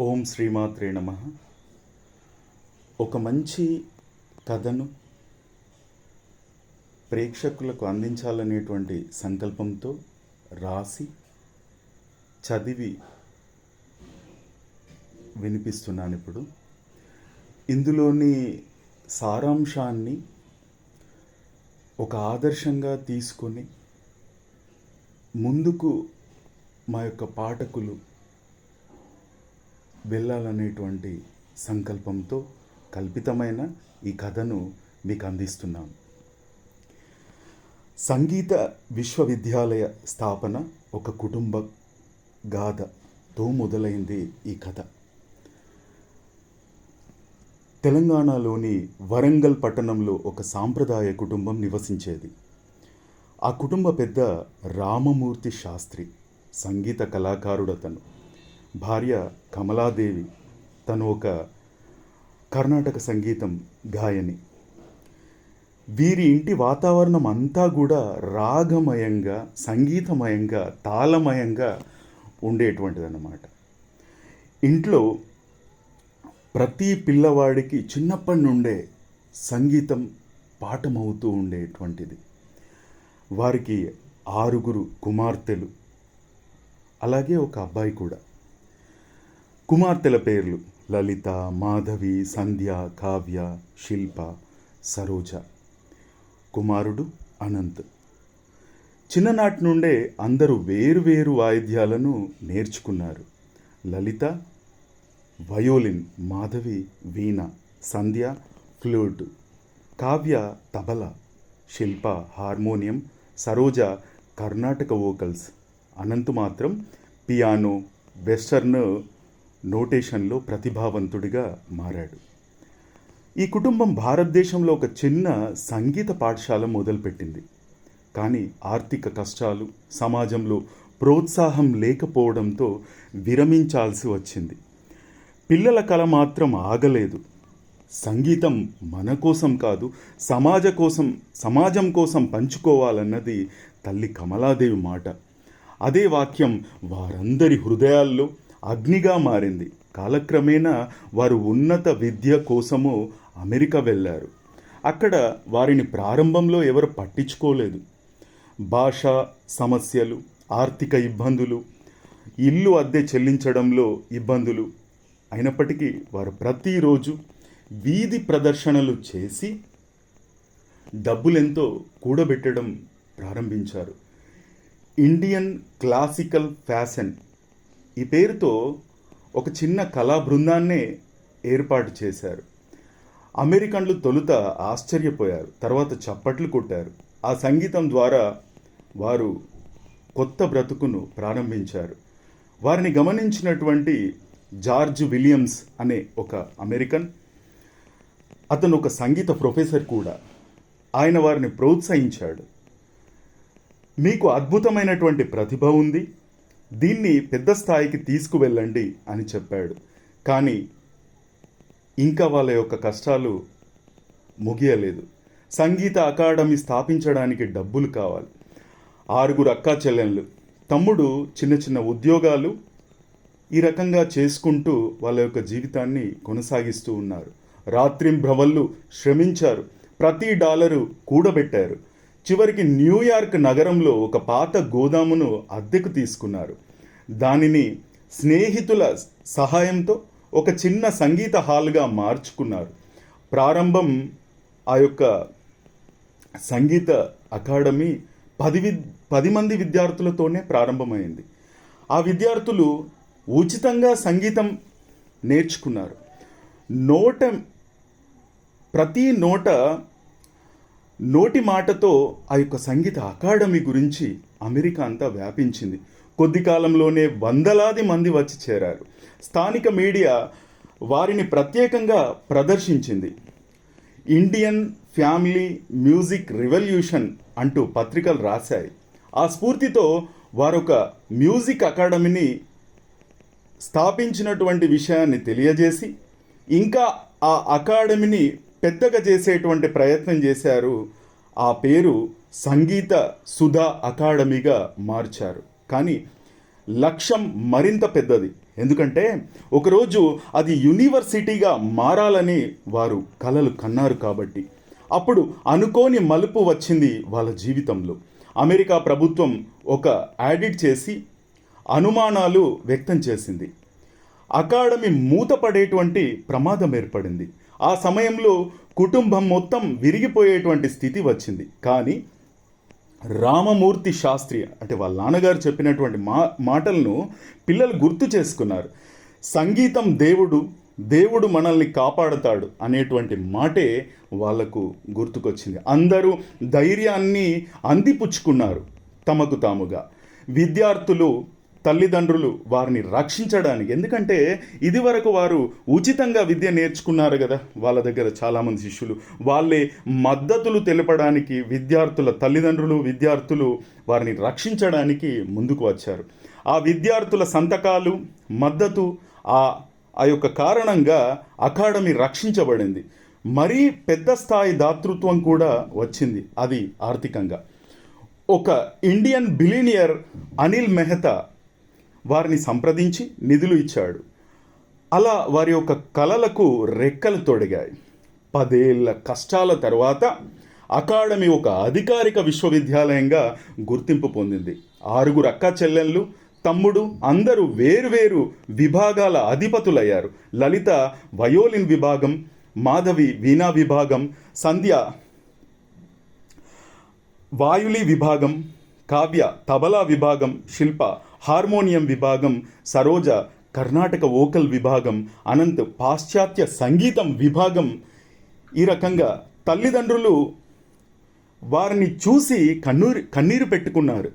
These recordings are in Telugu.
ఓం శ్రీమాత్రే నమ. ఒక మంచి కథను ప్రేక్షకులకు అందించాలనేటువంటి సంకల్పంతో రాసి చదివి వినిపిస్తున్నాను ఇప్పుడు. ఇందులోని సారాంశాన్ని ఒక ఆదర్శంగా తీసుకొని ముందుకు మా యొక్క పాఠకులు వెళ్ళాలనేటువంటి సంకల్పంతో కల్పితమైన ఈ కథను మీకు అందిస్తున్నాం. సంగీత విశ్వవిద్యాలయ స్థాపన ఒక కుటుంబ గాథతో మొదలైంది ఈ కథ. తెలంగాణలోని వరంగల్ పట్టణంలో ఒక సాంప్రదాయ కుటుంబం నివసించేది. ఆ కుటుంబ పెద్ద రామమూర్తి శాస్త్రి సంగీత కళాకారుడతను. భార్య కమలాదేవి తను ఒక కర్ణాటక సంగీతం గాయని. వీరి ఇంటి వాతావరణం అంతా కూడా రాగమయంగా సంగీతమయంగా తాళమయంగా ఉండేటువంటిదన్నమాట. ఇంట్లో ప్రతి పిల్లవాడికి చిన్నప్పటి నుండే సంగీతం పాఠమవుతూ ఉండేటువంటిది. వారికి ఆరుగురు కుమార్తెలు అలాగే ఒక అబ్బాయి కూడా. కుమార్తెల పేర్లు లలిత మాధవి సంధ్య కావ్య శిల్ప సరోజ. కుమారుడు అనంత్. చిన్ననాటి నుండే అందరూ వేరు వేరు వాయిద్యాలను నేర్చుకున్నారు. Lalitha violin Madhavi veena Sandhya flute Kavya tabla Shilpa harmonium Saroja Carnatic vocals. Ananth మాత్రం పియానో వెస్టర్న్ నోటేషన్లో ప్రతిభావంతుడిగా మారాడు. ఈ కుటుంబం భారతదేశంలో ఒక చిన్న సంగీత పాఠశాల మొదలుపెట్టింది. కానీ ఆర్థిక కష్టాలు సమాజంలో ప్రోత్సాహం లేకపోవడంతో విరమించాల్సి వచ్చింది. పిల్లల కళ మాత్రం ఆగలేదు. సంగీతం మన కోసం కాదు సమాజ కోసం సమాజం కోసం పంచుకోవాలన్నది తల్లి కమలాదేవి మాట. అదే వాక్యం వారందరి హృదయాల్లో అగ్నిగా మారింది. కాలక్రమేణా వారు ఉన్నత విద్య కోసము అమెరికా వెళ్ళారు. అక్కడ వారిని ప్రారంభంలో ఎవరు పట్టించుకోలేదు. భాష సమస్యలు ఆర్థిక ఇబ్బందులు ఇల్లు అద్దె చెల్లించడంలో ఇబ్బందులు అయినప్పటికీ వారు ప్రతిరోజు వీధి ప్రదర్శనలు చేసి డబ్బులెంతో కూడబెట్టడం ప్రారంభించారు. ఇండియన్ క్లాసికల్ ఫ్యాషన్ ఈ పేరుతో ఒక చిన్న కళా బృందాన్నే ఏర్పాటు చేశారు. అమెరికన్లు తొలుత ఆశ్చర్యపోయారు తర్వాత చప్పట్లు కొట్టారు. ఆ సంగీతం ద్వారా వారు కొత్త బ్రతుకును ప్రారంభించారు. వారిని గమనించినటువంటి జార్జ్ విలియమ్స్ అనే ఒక అమెరికన్ అతను ఒక సంగీత ప్రొఫెసర్ కూడా. ఆయన వారిని ప్రోత్సహించాడు. మీకు అద్భుతమైనటువంటి ప్రతిభ ఉంది. దీన్ని పెద్ద స్థాయికి తీసుకువెళ్ళండి అని చెప్పాడు. కానీ ఇంకా వాళ్ళ యొక్క కష్టాలు ముగియలేదు. సంగీత అకాడమీ స్థాపించడానికి డబ్బులు కావాలి. ఆరుగురు అక్కా చెల్లెళ్ళు తమ్ముడు చిన్న చిన్న ఉద్యోగాలు ఈ రకంగా చేసుకుంటూ వాళ్ళ యొక్క జీవితాన్ని కొనసాగిస్తూ ఉన్నారు. రాత్రింభ్రవళ్ళు శ్రమించారు. ప్రతి డాలరు కూడబెట్టారు. చివరికి న్యూయార్క్ నగరంలో ఒక పాత గోదామును అద్దెకు తీసుకున్నారు. దానిని స్నేహితుల సహాయంతో ఒక చిన్న సంగీత హాల్గా మార్చుకున్నారు. ప్రారంభం ఆ యొక్క సంగీత అకాడమీ పది వి పది మంది విద్యార్థులతోనే ప్రారంభమైంది. ఆ విద్యార్థులు ఉచితంగా సంగీతం నేర్చుకున్నారు. నోట ప్రతి నోట నోటి మాటతో ఆ యొక్క సంగీత అకాడమీ గురించి అమెరికా అంతా వ్యాపించింది. కొద్ది కాలంలోనే వందలాది మంది వచ్చి చేరారు. స్థానిక మీడియా వారిని ప్రత్యేకంగా ప్రదర్శించింది. ఇండియన్ ఫ్యామిలీ మ్యూజిక్ రివల్యూషన్ అంటూ పత్రికలు రాశాయి. ఆ స్ఫూర్తితో వారొక మ్యూజిక్ అకాడమీని స్థాపించినటువంటి విషయాన్ని తెలియజేసి ఇంకా ఆ అకాడమీని పెద్దగా చేసేటువంటి ప్రయత్నం చేశారు. ఆ పేరు సంగీత సుధా అకాడమీగా మార్చారు. కానీ లక్ష్యం మరింత పెద్దది. ఎందుకంటే ఒకరోజు అది యూనివర్సిటీగా మారాలని వారు కలలు కన్నారు కాబట్టి. అప్పుడు అనుకోని మలుపు వచ్చింది వాళ్ళ జీవితంలో. అమెరికా ప్రభుత్వం ఒక యాడిట్ చేసి అనుమానాలు వ్యక్తం చేసింది. అకాడమీ మూతపడేటువంటి ప్రమాదం ఏర్పడింది. ఆ సమయంలో కుటుంబం మొత్తం విరిగిపోయేటువంటి స్థితి వచ్చింది. కానీ రామమూర్తి శాస్త్రి అంటే వాళ్ళ నాన్నగారు చెప్పినటువంటి మా మాటలను పిల్లలు గుర్తు చేసుకున్నారు. సంగీతం దేవుడు దేవుడు మనల్ని కాపాడుతాడు అనేటువంటి మాటే వాళ్ళకు గుర్తుకొచ్చింది. అందరూ ధైర్యాన్ని అందిపుచ్చుకున్నారు తమకు తాముగా. విద్యార్థులు తల్లిదండ్రులు వారిని రక్షించడానికి. ఎందుకంటే ఇదివరకు వారు ఉచితంగా విద్య నేర్చుకున్నారు కదా. వాళ్ళ దగ్గర చాలామంది శిష్యులు. వాళ్ళే మద్దతులు తెలపడానికి విద్యార్థుల తల్లిదండ్రులు విద్యార్థులు వారిని రక్షించడానికి ముందుకు వచ్చారు. ఆ విద్యార్థుల సంతకాలు మద్దతు ఆ ఆ యొక్క కారణంగా అకాడమీ రక్షించబడింది. మరీ పెద్ద స్థాయి దాతృత్వం కూడా వచ్చింది అది ఆర్థికంగా. ఒక ఇండియన్ బిలీనియర్ అనిల్ మెహతా వారిని సంప్రదించి నిధులు ఇచ్చాడు. అలా వారి యొక్క కళలకు రెక్కలు తొడిగాయి. పదేళ్ళ కష్టాల తర్వాత అకాడమీ ఒక అధికారిక విశ్వవిద్యాలయంగా గుర్తింపు పొందింది. ఆరుగురు అక్క చెల్లెళ్ళు తమ్ముడు అందరూ వేరువేరు విభాగాల అధిపతులయ్యారు. లలిత వయోలిన్ విభాగం మాధవి వీణా విభాగం సంధ్య వాయులి విభాగం కావ్య తబలా విభాగం శిల్ప హార్మోనియం విభాగం సరోజ కర్ణాటక వోకల్ విభాగం అనంత్ పాశ్చాత్య సంగీతం విభాగం. ఈ రకంగా తల్లిదండ్రులు వారిని చూసి కన్నూరు కన్నీరు పెట్టుకున్నారు.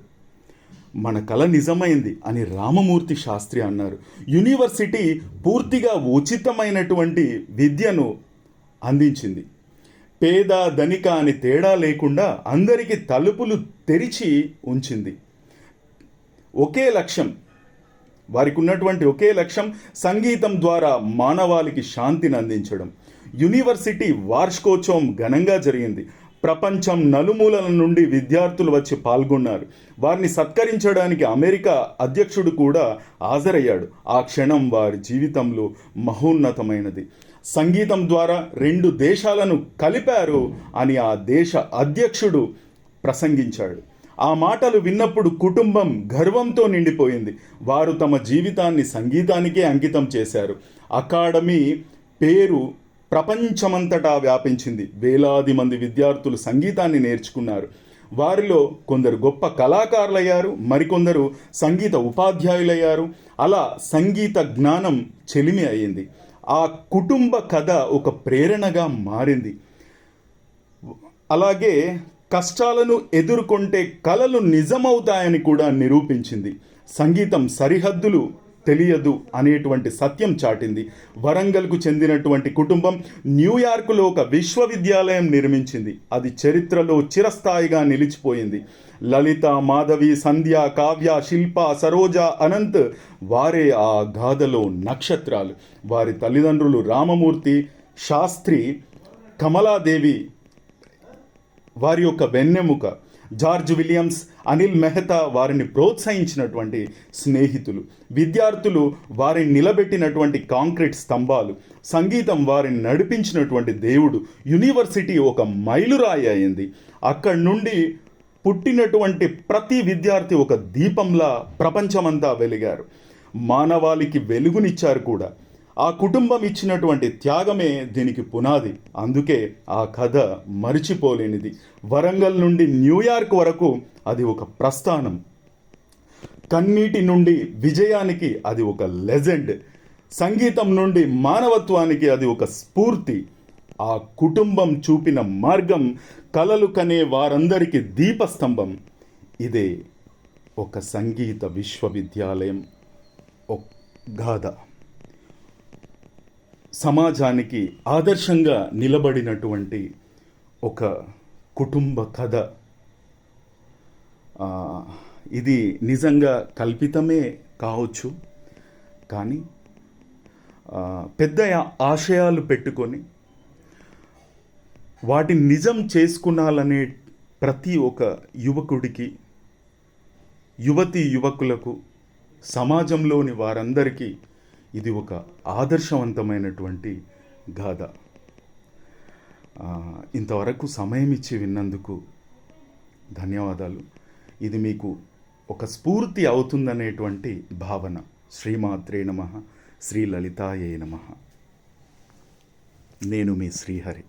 మన కళ నిజమైంది అని రామమూర్తి శాస్త్రి అన్నారు. యూనివర్సిటీ పూర్తిగా ఉచితమైనటువంటి విద్యను అందించింది. పేద ధనిక అని తేడా లేకుండా అందరికీ తలుపులు తెరిచి ఉంచింది. ఒకే లక్ష్యం. వారికి ఉన్నటువంటి ఒకే లక్ష్యం సంగీతం ద్వారా మానవాళికి శాంతిని అందించడం. యూనివర్సిటీ వార్షికోత్సవం ఘనంగా జరిగింది. ప్రపంచం నలుమూలల నుండి విద్యార్థులు వచ్చి పాల్గొన్నారు. వారిని సత్కరించడానికి అమెరికా అధ్యక్షుడు కూడా హాజరయ్యాడు. ఆ క్షణం వారి జీవితంలో మహోన్నతమైనది. సంగీతం ద్వారా రెండు దేశాలను కలిపారు అని ఆ దేశ అధ్యక్షుడు ప్రసంగించాడు. ఆ మాటలు విన్నప్పుడు కుటుంబం గర్వంతో నిండిపోయింది. వారు తమ జీవితాన్ని సంగీతానికే అంకితం చేశారు. అకాడమీ పేరు ప్రపంచమంతటా వ్యాపించింది. వేలాది మంది విద్యార్థులు సంగీతాన్ని నేర్చుకున్నారు. వారిలో కొందరు గొప్ప కళాకారులయ్యారు మరికొందరు సంగీత ఉపాధ్యాయులయ్యారు. అలా సంగీత జ్ఞానం చెలిమి అయింది. ఆ కుటుంబ కథ ఒక ప్రేరణగా మారింది. అలాగే కష్టాలను ఎదుర్కొంటే కలలు నిజమవుతాయని కూడా నిరూపించింది. సంగీతం సరిహద్దులు తెలియదు అనేటువంటి సత్యం చాటింది. వరంగల్కు చెందినటువంటి కుటుంబం న్యూయార్కులో ఒక విశ్వవిద్యాలయం నిర్మించింది. అది చరిత్రలో చిరస్థాయిగా నిలిచిపోయింది. లలిత మాధవి సంధ్య కావ్య శిల్ప సరోజ అనంత్ వారే ఆ గాథలో నక్షత్రాలు. వారి తల్లిదండ్రులు రామమూర్తి శాస్త్రి కమలాదేవి వారి యొక్క వెన్నెముక జార్జ్ విలియమ్స్ అనిల్ మెహతా వారిని ప్రోత్సహించినటువంటి స్నేహితులు. విద్యార్థులు వారిని నిలబెట్టినటువంటి కాంక్రీట్ స్తంభాలు సంగీతం వారిని నడిపించినటువంటి దేవుడు యూనివర్సిటీ ఒక మైలురాయి అయింది. అక్కడి నుండి పుట్టినటువంటి ప్రతి విద్యార్థి ఒక దీపంలా ప్రపంచమంతా వెలిగారు. మానవాళికి వెలుగునిచ్చారు కూడా. ఆ కుటుంబం ఇచ్చినటువంటి త్యాగమే దీనికి పునాది. అందుకే ఆ కథ మరిచిపోలేనిది. వరంగల్ నుండి న్యూయార్క్ వరకు అది ఒక ప్రస్థానం. కన్నీటి నుండి విజయానికి అది ఒక లెజెండ్. సంగీతం నుండి మానవత్వానికి అది ఒక స్ఫూర్తి. ఆ కుటుంబం చూపిన మార్గం కలలు కనే వారందరికీ దీపస్తంభం. ఇదే ఒక సంగీత విశ్వవిద్యాలయం. ఒక గాథ. సమాజానికి ఆదర్శంగా నిలబడినటువంటి ఒక కుటుంబ కథ. ఇది నిజంగా కల్పితమే కావచ్చు కానీ పెద్ద ఆశయాలు పెట్టుకొని వాటిని నిజం చేసుకున్నాలనే ప్రతి ఒక్క యువకుడికి యువతి యువకులకు సమాజంలోని వారందరికీ ఇది ఒక ఆదర్శవంతమైనటువంటి గాథ. ఇంతవరకు సమయం ఇచ్చి విన్నందుకు ధన్యవాదాలు. ఇది మీకు ఒక స్ఫూర్తి అవుతుందనేటువంటి భావన. శ్రీమాత్రే నమ. శ్రీ లలితాయే నమ. నేను మీ శ్రీహరి.